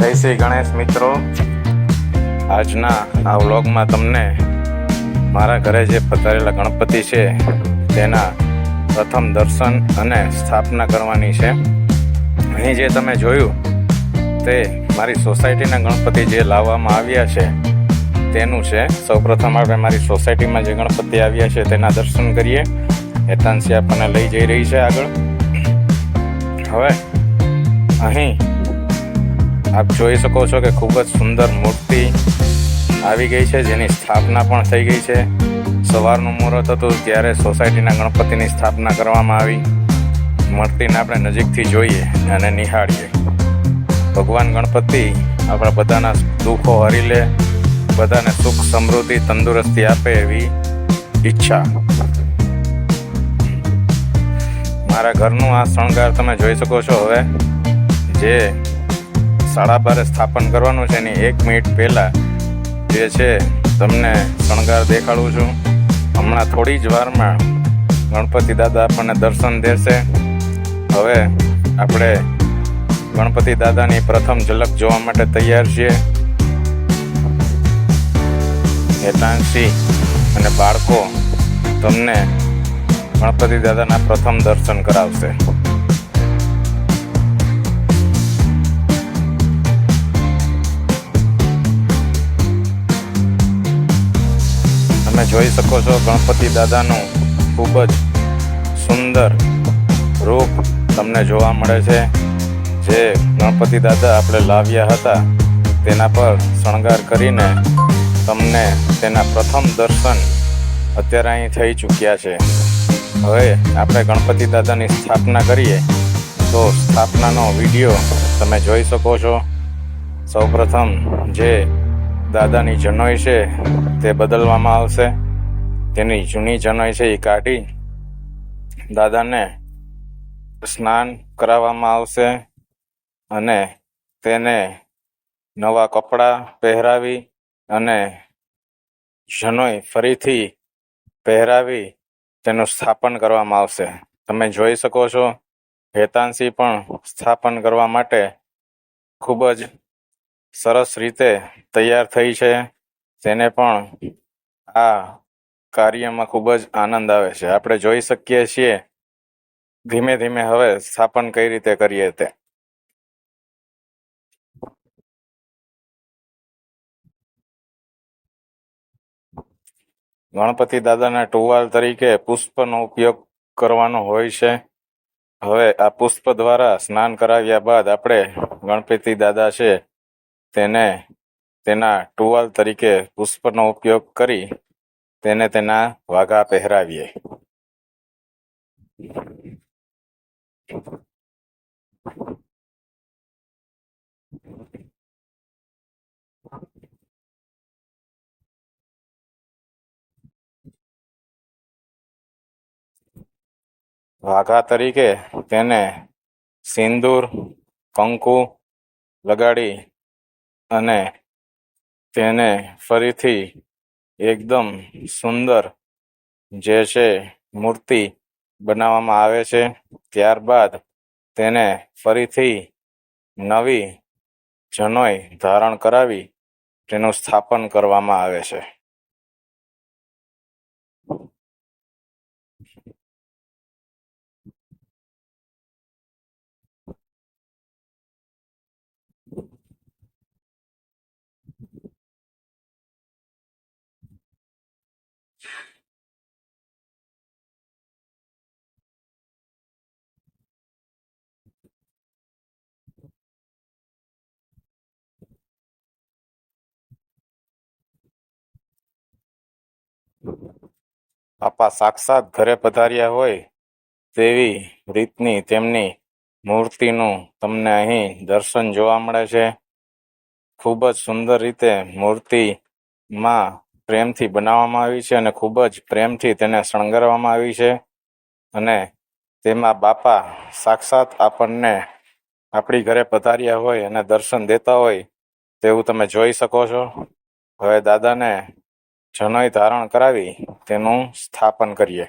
જય શ્રી ગણેશ મિત્રો. આજના આ વ્લોગમાં તમને મારા ઘરે જે પધારેલા ગણપતિ છે, તેના પ્રથમ દર્શન અને સ્થાપના કરવાની છે. અહીં જે તમે જોયું, તે મારી સોસાયટીના ગણપતિ જે લાવવામાં આવ્યા છે, તેનું છે. સૌપ્રથમ આપણે મારી સોસાયટીમાં જે ગણપતિ આવ્યા છે, તેના દર્શન કરીએ. હેતાંશી આપણને લઈ જઈ રહી છે આગળ. હવે અહીં આપ જોઈ શકો છો કે ખૂબ જ સુંદર મૂર્તિ આવી ગઈ છે, જેની સ્થાપના પણ થઈ ગઈ છે. સવારનું મુહૂર્ત હતું ત્યારે સોસાયટીના ગણપતિની સ્થાપના કરવામાં આવી. મૂર્તિને આપણે નજીકથી જોઈએ અને નિહાળીએ. ભગવાન ગણપતિ આપણા બધાના દુઃખો હરી લે, બધાને સુખ, સમૃદ્ધિ, તંદુરસ્તી આપે એવી ઈચ્છા. મારા ઘરનું આ શણગાર તમે જોઈ શકો છો હવે, જે સાડા બારે સ્થાપન કરવાનું છે એની એક મિનિટ પહેલાં જે છે, તમને શણગાર દેખાડું છું. હમણાં થોડી જ વારમાં ગણપતિ દાદા આપણને દર્શન દેશે. હવે આપણે ગણપતિ દાદાની પ્રથમ ઝલક જોવા માટે તૈયાર છીએ. હેતાંશી અને બાળકો તમને ગણપતિ દાદાના પ્રથમ દર્શન કરાવશે. તમે જોઈ શકો છો ગણપતિ દાદાનું ખૂબ જ સુંદર રૂપ તમને જોવા મળે છે. જે ગણપતિ દાદા આપણે લાવ્યા હતા, તેના પર શણગાર કરીને તમને તેના પ્રથમ દર્શન અત્યારે અહીં થઈ ચૂક્યા છે. હવે આપણે ગણપતિ દાદાની સ્થાપના કરીએ તો સ્થાપનાનો વીડિયો તમે જોઈ શકો છો. સૌપ્રથમ જે દાદાની જનોઈ છે, તે બદલવામાં આવશે. તેની જૂની જનોઈ છે એ કાઢી દાદાને સ્નાન કરાવવામાં આવશે અને તેને નવા કપડાં પહેરાવી અને જનોઈ ફરીથી પહેરાવી તેનું સ્થાપન કરવામાં આવશે. તમે જોઈ શકો છો, હેતાંશી પણ સ્થાપન કરવા માટે ખૂબ જ સરસ રીતે તૈયાર થઈ છે. તેને પણ આ કાર્યમાં ખૂબ જ આનંદ આવે છે. આપણે જોઈ શકીએ છીએ ધીમે ધીમે હવે સ્થાપન કઈ રીતે કરીએ તે. ગણપતિ દાદાના ટુવાલ તરીકે પુષ્પનો ઉપયોગ કરવાનો હોય છે. હવે આ પુષ્પ દ્વારા સ્નાન કરાવ્યા બાદ આપણે ગણપતિ દાદા છે તેને તેના ટુવાલ તરીકે પુષ્પનો ઉપયોગ કરી તેને તેના વાઘા પહેરાવીએ. વાઘા તરીકે તેને સિંદૂર કંકુ લગાડી અને તેને ફરીથી એકદમ સુંદર જે છે મૂર્તિ બનાવવામાં આવે છે. ત્યારબાદ તેને ફરીથી નવી જનોઈ ધારણ કરાવી, તેનું સ્થાપન કરવામાં આવે છે. બાપા સાક્ષાત ઘરે પધાર્યા હોય તેવી રીતની તેમની મૂર્તિનું તમને અહીં દર્શન જોવા મળે છે. ખૂબ જ સુંદર રીતે મૂર્તિમાં પ્રેમથી બનાવવામાં આવી છે અને ખૂબ જ પ્રેમથી તેને શણગારવામાં આવી છે. અને તેમાં બાપા સાક્ષાત આપણને આપણી ઘરે પધાર્યા હોય અને દર્શન દેતા હોય તેવું તમે જોઈ શકો છો. હવે દાદાને જનોઈ ધારણ કરાવી તેનું સ્થાપન કરીએ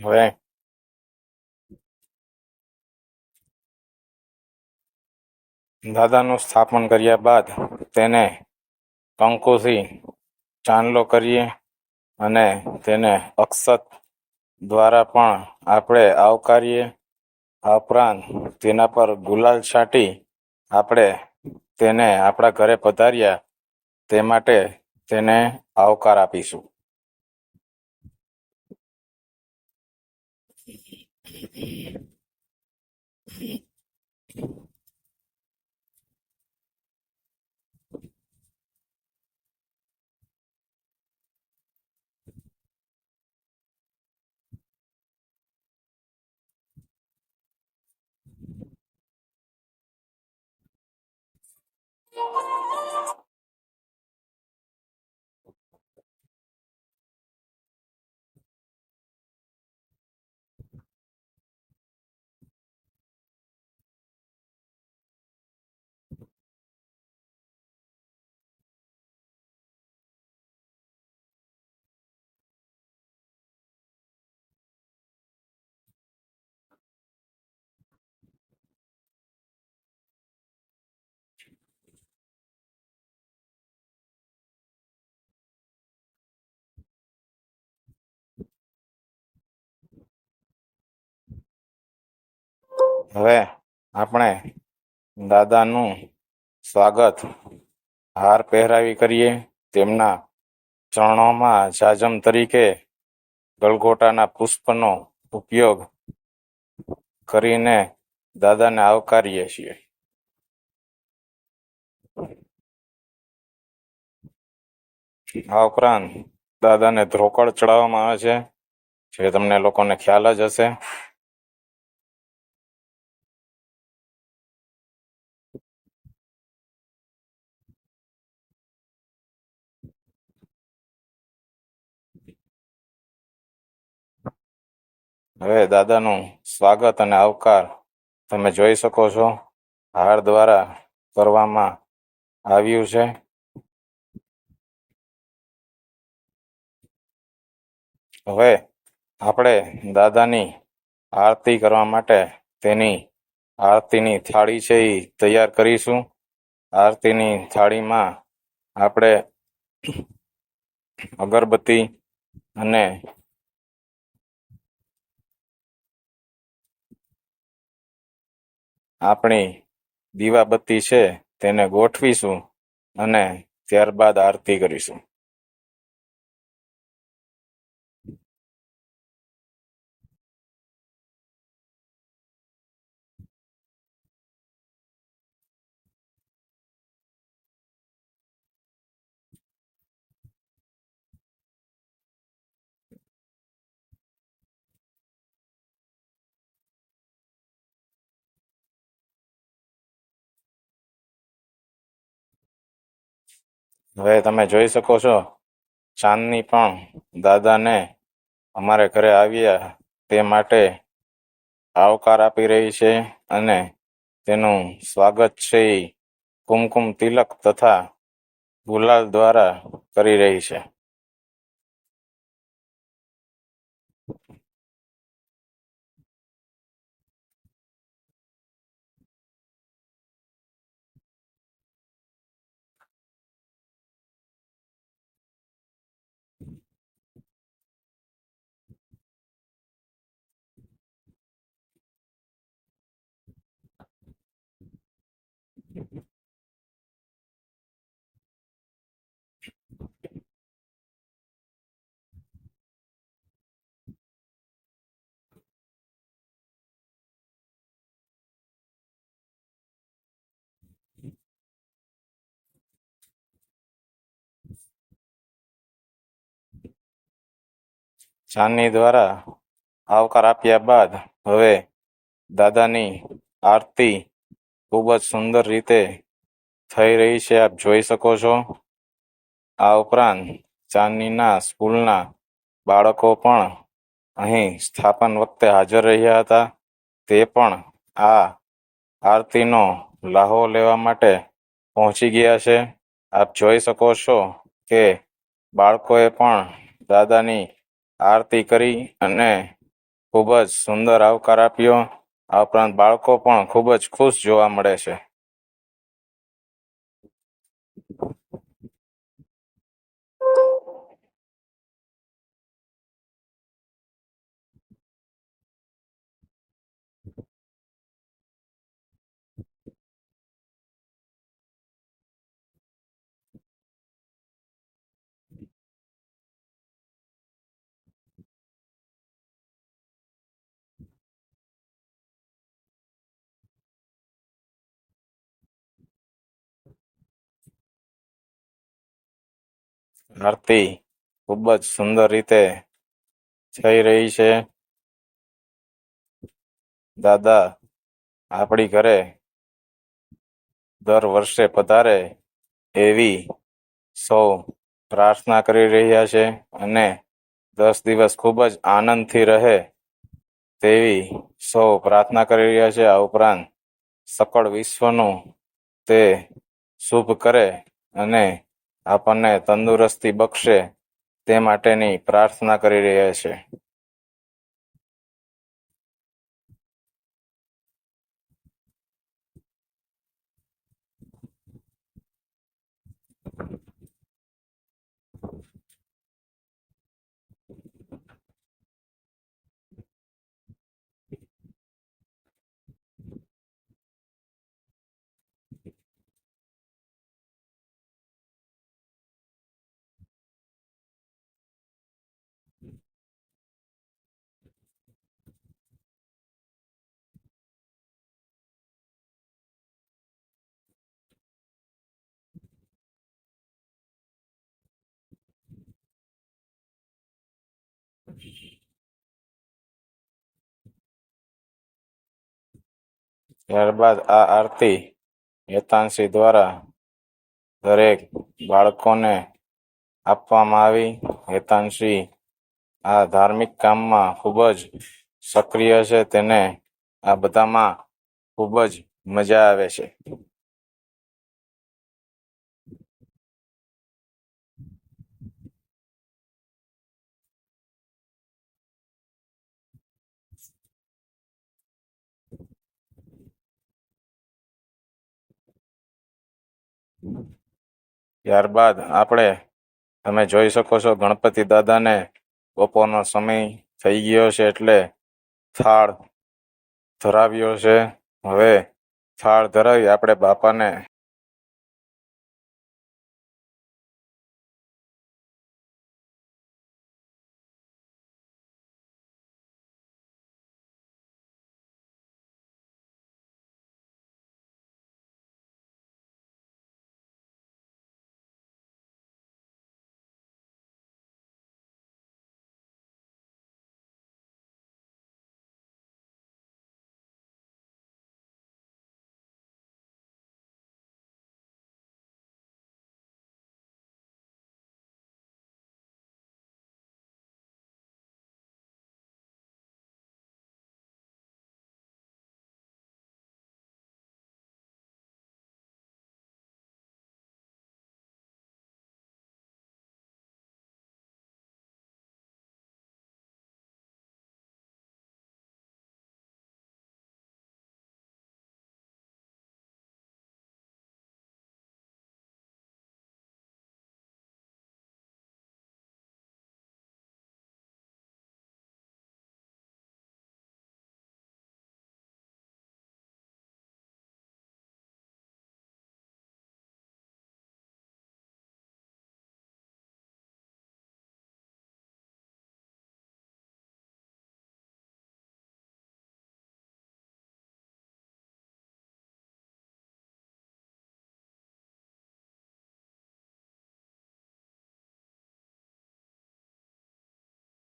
હવે દાદાનું સ્થાપન કર્યા બાદ તેને કંકુથી ચાંદલો કરીએ અને તેને અક્ષત દ્વારા પણ આપણે આવકારીએ. આ ઉપરાંત તેના પર ગુલાલ છાંટી આપણે તેને આપણા ઘરે પધાર્યા તે માટે તેને આવકાર આપીશું. હવે આપણે દાદાનું સ્વાગત હાર પહેરાવી કરીએ. તેમના ચરણોમાં જાજમ તરીકે ગલગોટાના પુષ્પનો ઉપયોગ કરીને દાદાને આવકારીએ છીએ. આ ઉપરાંત દાદાને ધ્રોકડ ચડાવવામાં આવે છે, જે તમને લોકોને ખ્યાલ જ હશે. હવે દાદાનું સ્વાગત અને આવકાર તમે જોઈ શકો છો. હાર દ્વારા કરવામાં આવ્યું છે. હવે આપણે દાદાની આરતી કરવા માટે તેની આરતીની થાળી છે એ તૈયાર કરીશું. આરતીની થાળીમાં આપણે અગરબત્તી અને આપણી દીવાબત્તી છે તેને ગોઠવીશું અને ત્યારબાદ આરતી કરીશું. હવે તમે જોઈ શકો છો, ચાંદની પણ દાદાને અમારે ઘરે આવ્યા તે માટે આવકાર આપી રહી છે અને તેનું સ્વાગત છે એ કુમકુમ તિલક તથા ગુલાલ દ્વારા કરી રહી છે. ચાંદની દ્વારા આવકાર આપ્યા બાદ હવે દાદાની આરતી ખૂબ જ સુંદર રીતે થઈ રહી છે. આપ જોઈ શકો છો. આ ઉપરાંત ચાંદનીના સ્કૂલના બાળકો પણ અહીં સ્થાપન વખતે હાજર રહ્યા હતા. તે પણ આ આરતીનો લાહો લેવા માટે પહોંચી ગયા છે. આપ જોઈ શકો છો કે બાળકોએ પણ દાદાની આરતી કરી અને ખૂબ જ સુંદર આવકાર આપ્યો. આ ઉપરાંત બાળકો પણ ખૂબ જ ખુશ જોવા મળે છે. આરતી ખૂબ જ સુંદર રીતે થઈ રહી છે. દાદા, આપણી ઘરે દર વર્ષે પધારે એવી સૌ પ્રાર્થના કરી રહ્યા છે અને દસ દિવસ ખૂબ જ આનંદથી રહે તેવી સૌ પ્રાર્થના કરી રહ્યા છે. આ ઉપરાંત સકળ વિશ્વનું તે શુભ કરે અને આપણને તંદુરસ્તી બક્ષે તે માટેની પ્રાર્થના કરી રહ્યા છે. ત્યારબાદ આ આરતી યતાંશી દ્વારા દરેક બાળકોને આપવામાં આવી. હેતાંશી આ ધાર્મિક કામમાં ખૂબ જ સક્રિય છે. તેને આ બધામાં ખૂબ જ મજા આવે છે. ત્યારબાદ આપણે તમે જોઈ શકો છો ગણપતિ દાદાને બપોરનો સમય થઈ ગયો છે એટલે થાળ ધરાવ્યો છે. હવે થાળ ધરાવી આપણે બાપાને